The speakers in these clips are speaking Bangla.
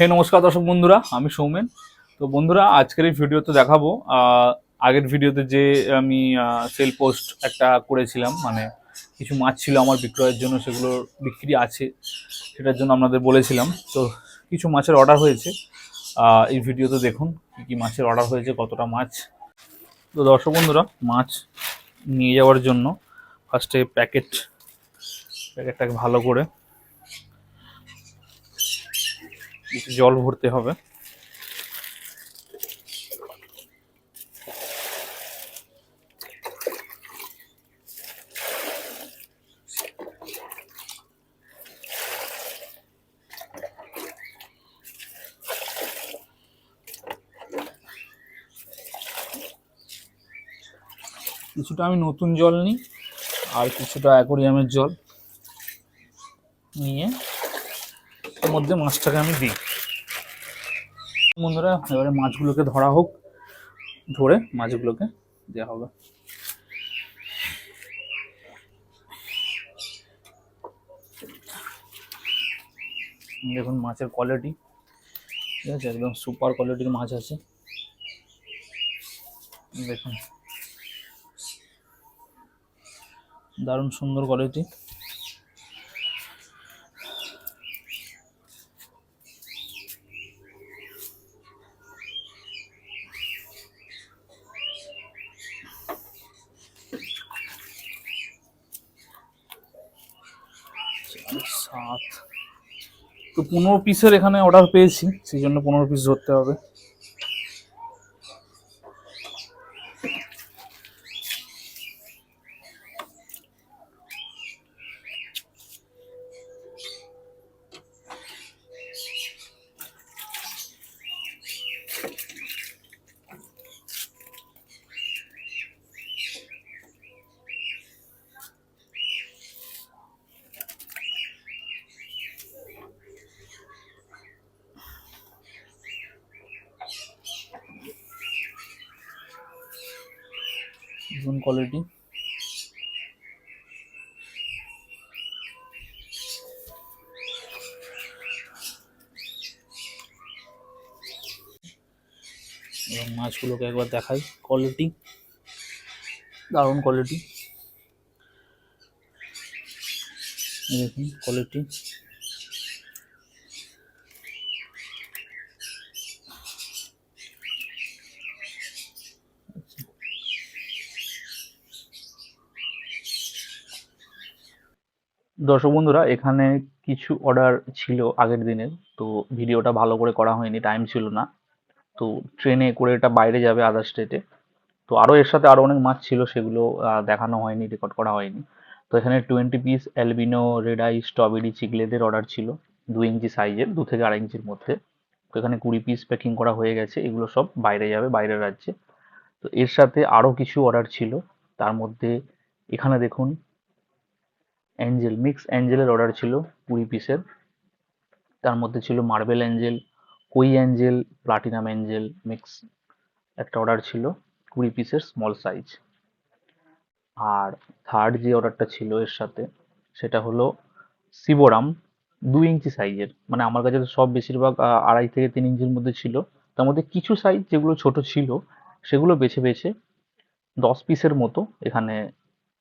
হে নমস্কার দর্শক বন্ধুরা, আমি সৌমেন। তো বন্ধুরা, আজকের এই ভিডিওতে দেখাবো আগের ভিডিওতে যে আমি সেল পোস্ট একটা করেছিলাম মানে কিছু মাছ ছিল আমার বিক্রয়ের জন্য, সেগুলো বিক্রি আছে, সেটার জন্য আপনাদের বলেছিলাম। তো কিছু মাছের অর্ডার হয়েছে এই ভিডিওতে দেখুন কী কী মাছের অর্ডার হয়েছে, কতটা মাছ। তো দর্শক বন্ধুরা, মাছ নিয়ে যাওয়ার জন্য ফার্স্টে প্যাকেট প্যাকেটটাকে ভালো করে একটু জল ভরতে হবে। কিছুটা আমি নতুন জল নিই আর কিছুটা অ্যাকোরিয়ামের জল নিয়ে মধ্যে মাছটাকে আমি দিই। বন্ধুরা, এবারে মাছগুলোকে ধরা হোক, ধরে মাছগুলোকে দেওয়া হবে। দেখুন মাছের কোয়ালিটি ঠিক আছে? একদম সুপার কোয়ালিটির মাছ আছে। দেখুন, দারুণ সুন্দর কোয়ালিটি তো পনেরো পিসের এখানে অর্ডার পেয়েছি সেই জন্য পনেরো পিস ধরতে হবে। দেখুন কোয়ালিটি এবং মাছগুলোকে একবার দেখাই কোয়ালিটি দারুণ কোয়ালিটি দেখুন কোয়ালিটি দর্শক বন্ধুরা, এখানে কিছু অর্ডার ছিল আগের দিনের, তো ভিডিওটা ভালো করে করা হয়নি টাইম ছিল না। তো ট্রেনে করে এটা বাইরে যাবে আদার স্টেটে তো আরও এর সাথে আরও অনেক মাছ ছিল, সেগুলো দেখানো হয়নি রেকর্ড করা হয়নি। তো এখানে twenty piece albino red eye strawberry চিকলেটের order ছিল, দু ইঞ্চি সাইজের দু থেকে আড়াই ইঞ্চির মধ্যে। তো এখানে কুড়ি পিস প্যাকিং করা হয়ে গেছে, এগুলো সব বাইরে যাবে, বাইরের রাজ্যে। তো এর সাথে আরও কিছু অর্ডার ছিল, তার মধ্যে এখানে দেখুন অ্যাঞ্জেল মিক্স অ্যাঞ্জেলের অর্ডার ছিল কুড়ি পিসের তার মধ্যে ছিল marble angel koi angel platinum angel mix একটা অর্ডার ছিল কুড়ি পিসের স্মল সাইজ আর থার্ড যে অর্ডারটা ছিল এর সাথে, সেটা হলো শিবরাম দু ইঞ্চি সাইজের মানে আমার কাছে তো সব বেশিরভাগ আড়াই থেকে তিন ইঞ্চির মধ্যে ছিল। তার মধ্যে কিছু সাইজ যেগুলো ছোট ছিল, সেগুলো বেছে বেছে দশ পিসের মতো এখানে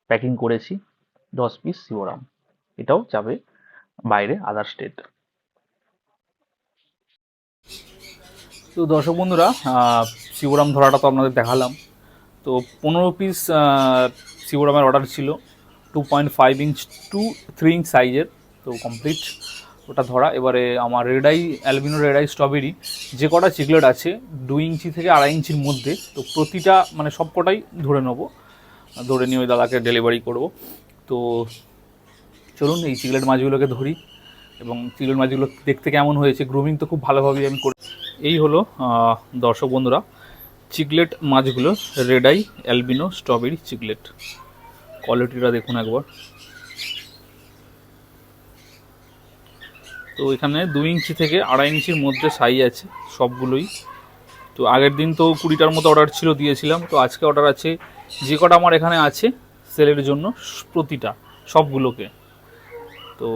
প্যাকিং করেছি। দশ পিস সিবোরাম এটাও যাবে বাইরে আদার স্টেট তো দর্শক বন্ধুরা শিবরাম ধরাটা তো আপনাদের দেখালাম। তো পনেরো পিস শিবরামের অর্ডার ছিল। Two point five inch two three inch সাইজের তো কমপ্লিট ওটা ধরা। এবারে আমার রেডাই অ্যালবিনো রেডাই স্ট্রবেরি যে কটা চিকলেট আছে দু ইঞ্চি থেকে আড়াই ইঞ্চির মধ্যে, তো প্রতিটা মানে সব কটাই ধরে নেব। ধরে নিয়ে ওই দাদাকে ডেলিভারি করব। তো চলুন এই চিকলেট মাছগুলোকে ধরি এবং চিকলেট মাছগুলো দেখতে কেমন হয়েছে গ্রুমিং তো খুব ভালোভাবেই আমি করে। এই হলো দর্শক বন্ধুরা চিকলেট মাছগুলো red eye albino strawberry chiclet কোয়ালিটিটা দেখুন একবার। তো এখানে দুই ইঞ্চি থেকে আড়াই ইঞ্চির মধ্যে সাইজ আছে সবগুলোই। তো আগের দিন তো কুড়িটার মতো অর্ডার ছিল, দিয়েছিলাম। তো আজকে অর্ডার আছে, যে কটা আমার এখানে আছে সেলের জন্য প্রতিটা সবগুলোকে। তো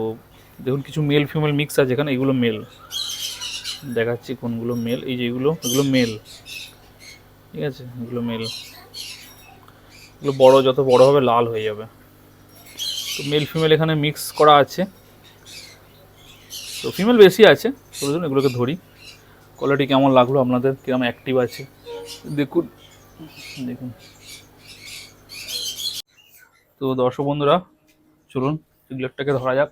দেখুন, কিছু মেল ফিমেল মিক্স আছে এখানে, এগুলো মেল দেখাচ্ছি কোনগুলো মেল এই যেগুলো এগুলো মেল ঠিক আছে? এগুলো মেল এগুলো বড়, যত বড় হবে লাল হয়ে যাবে। তো মেল ফিমেল এখানে মিক্স করা আছে। তো ফিমেল বেশি আছে চলুন এগুলোকে ধরি। কোয়ালিটি কেমন লাগল? আপনাদের কীরকম অ্যাক্টিভ আছে? দেখুন দেখুন। তো দর্শক বন্ধুরা চলুন সিগলেটটাকে ধরা যাক।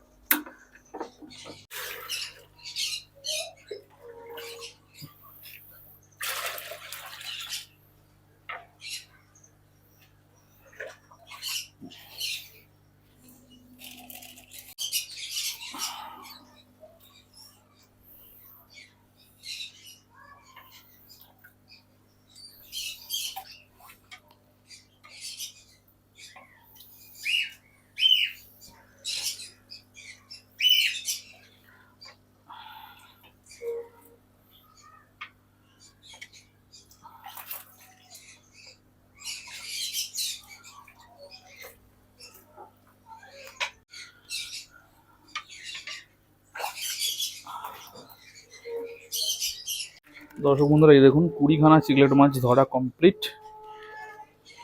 দর্শক বন্ধুরা, এই দেখুন, কুড়িখানা চিকলেট মাছ ধরা কমপ্লিট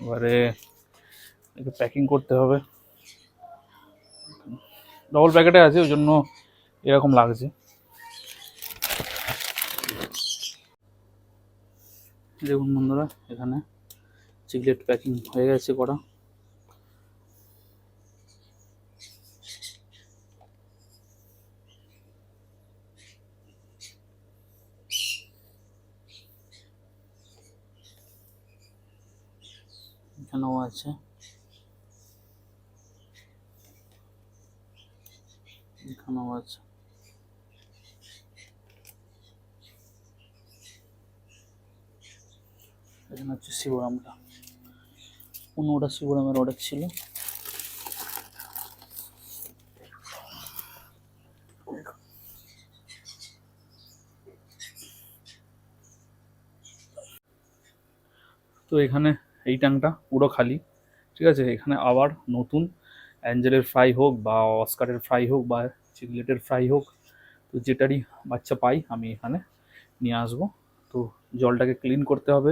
এবারে একে প্যাকিং করতে হবে। ডবল প্যাকেটে আছে, ওই জন্য এরকম লাগছে। দেখুন বন্ধুরা, এখানে চিকলেট প্যাকিং হয়ে গেছে করা এখানেও আছে। এখানেও আছে। এখানে হচ্ছে শিবরামটা। পনেরোটা শিবরামের অর্ডার ছিল। তো এখানে এই ট্যাঙ্কটা পুরো খালি, ঠিক আছে? এখানে আবার নতুন অ্যাঞ্জেলের ফ্রাই হোক বা অস্কারের ফ্রাই হোক বা চিকলেটের ফ্রাই হোক, তো যেটারই বাচ্চা পাই আমি এখানে নিয়ে আসব। তো জলটাকে ক্লিন করতে হবে,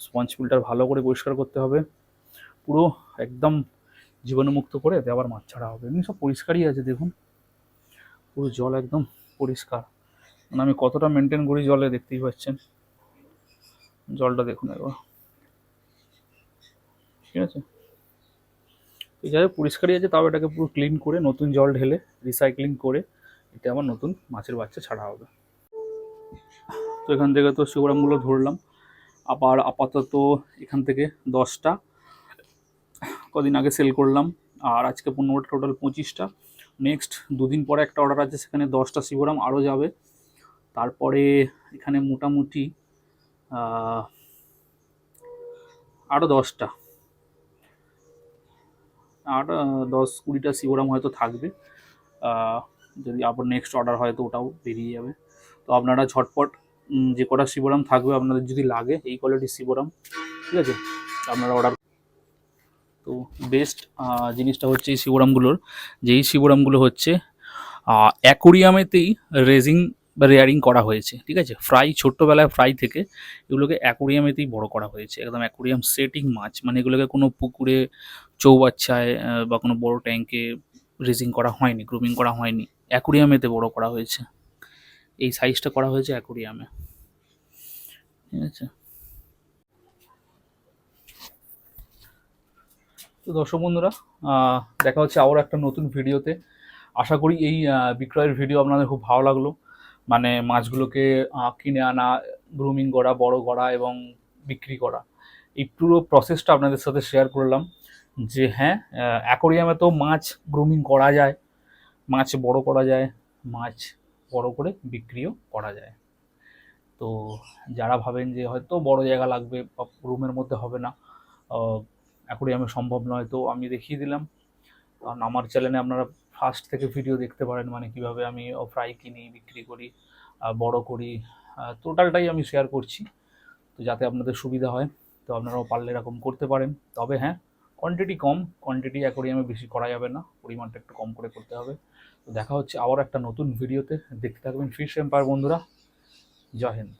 স্পঞ্জ ফিল্টার ভালো করে পরিষ্কার করতে হবে। পুরো একদম জীবাণুমুক্ত করে এতে আবার মাছ ছাড়া হবে। এমনি সব পরিষ্কারই আছে, দেখুন। পুরো জল একদম পরিষ্কার। মানে আমি কতটা মেনটেন করি জলে, দেখতেই পাচ্ছেন। জলটা দেখুন একবার। ঠিক আছে? তো যাই পরিষ্কারই আছে, তাও এটাকে পুরো ক্লিন করে, নতুন জল ঢেলে রিসাইক্লিং করে এতে আবার নতুন মাছের বাচ্চা ছাড়া হবে। তো এখান থেকে তো শিবরামগুলো ধরলাম। আবার আপাতত এখান থেকে দশটা। কদিন আগে সেল করলাম, আর আজকে পনেরোটা টোটাল পঁচিশটা। নেক্সট দুদিন পরে একটা অর্ডার আছে, সেখানে দশটা শিবরাম আরও যাবে। তারপরে এখানে মোটামুটি আরও দশটা। আর দশ কুড়িটা শিবরাম হয়তো থাকবে। যদি আবার নেক্সট অর্ডার হয় তো ওটাও বেরিয়ে যাবে। তো আপনারা ঝটপট যে কটা শিবরাম থাকবে আপনাদের যদি লাগে, এই কোয়ালিটির শিবরাম ঠিক আছে? আপনারা অর্ডার তো বেস্ট জিনিসটা হচ্ছে এই শিবরামগুলোর যে এই শিবরামগুলো হচ্ছে অ্যাকোরিয়ামেতেই রেজিং বা রেয়ারিং করা হয়েছে, ঠিক আছে? ফ্রাই, ছোট্টবেলায় ফ্রাই থেকে এগুলোকে অ্যাকোরিয়ামেতেই বড় করা হয়েছে। একদম অ্যাকোরিয়াম সেটিং মাছ মানে এগুলোকে কোনো পুকুরে চৌবাচ্চায় বা কোনো বড় ট্যাঙ্কে রেজিং করা হয়নি, গ্রুমিং করা হয়নি, অ্যাকোরিয়ামেতে বড় করা হয়েছে। এই সাইজটা করা হয়েছে অ্যাকোরিয়ামে। ঠিক আছে? তো দর্শক বন্ধুরা দেখা হচ্ছে আবার একটা নতুন ভিডিওতে। আশা করি এই বিক্রয়ের ভিডিও আপনাদের খুব ভালো লাগল। মানে মাছগুলোকে কিনে আনা, গ্রুমিং করা, বড় করা এবং বিক্রি করা। এই পুরো প্রসেসটা আপনাদের সাথে শেয়ার করলাম। যে হ্যাঁ অ্যাকোরিয়ামে তো মাছ গ্রুমিং করা যায়, মাছ বড় করা যায়, মাছ বড় করে বিক্রিও করা যায়। তো যারা ভাবেন যে হয়তো বড় জায়গা লাগবে বা রুমের মধ্যে হবে না অ্যাকোরিয়ামে সম্ভব নয়, তো আমি দেখিয়ে দিলাম। কারণ আমার চ্যানেলে আপনারা ফার্স্ট থেকে ভিডিও দেখতে পারেন মানে কীভাবে আমি ফ্রাই কিনি, বিক্রি করি বড় করি টোটালটাই আমি শেয়ার করছি। তো যাতে আপনাদের সুবিধা হয়, তো আপনারাও পারলে এরকম করতে পারেন। তবে হ্যাঁ কোয়ান্টিটি কম কোয়ান্টিটি অ্যাকোরিয়ামে বেশি করা যাবে না, পরিমাণটা একটু কম করে করতে হবে। তো দেখা হচ্ছে আবার একটা নতুন ভিডিওতে দেখতে থাকবেন ফিশ এম্পায়ার বন্ধুরা। জয় হিন্দ।